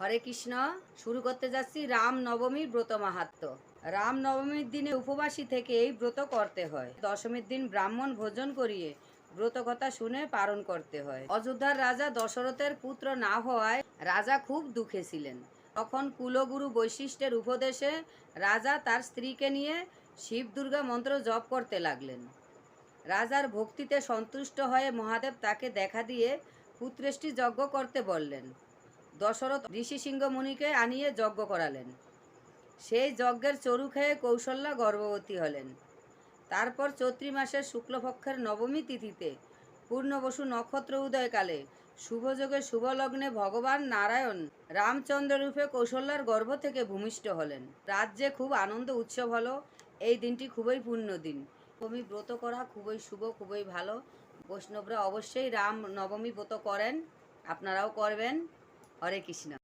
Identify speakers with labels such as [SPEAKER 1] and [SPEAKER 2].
[SPEAKER 1] হরে কৃষ্ণ, শুরু করতে যাচ্ছি রাম নবমীর ব্রত মাহাত্ম। রাম নবমীর দিনে উপবাসী থেকে এই ব্রত করতে হয়। দশমীর দিন ব্রাহ্মণ ভোজন করিয়ে ব্রত কথা শুনে পালন করতে হয়। অযোধ্যার রাজা দশরথের পুত্র না হওয়ায় রাজা খুব দুঃখে ছিলেন। তখন কুলগুরু বৈশিষ্ট্যের উপদেশে রাজা তার স্ত্রীকে নিয়ে শিব দুর্গা মন্ত্র জপ করতে লাগলেন। রাজার ভক্তিতে সন্তুষ্ট হয়ে মহাদেব তাকে দেখা দিয়ে পুত্রেষ্টি যজ্ঞ করতে বললেন। দশরথ ঋষি সিংহ মুনিকে আনিয়ে যজ্ঞ করালেন। সেই যজ্ঞের চরু খেয়ে কৌশল্যা গর্ভবতী হলেন। তারপর চৈত্রী মাসের শুক্লপক্ষের নবমী তিথিতে পূর্ণবসু নক্ষত্র উদয়কালে শুভযোগে শুভলগ্নে ভগবান নারায়ণ রামচন্দ্র রূপে কৌশল্যার গর্ভ থেকে ভূমিষ্ঠ হলেন। রাজ্যে খুব আনন্দ উৎসব হলো। এই দিনটি খুবই পূর্ণ দিন। নবমী ব্রত করা খুবই শুভ, খুবই ভালো। বৈষ্ণবরা অবশ্যই রাম নবমী ব্রত করেন। আপনারাও করবেন। হরে কৃষ্ণ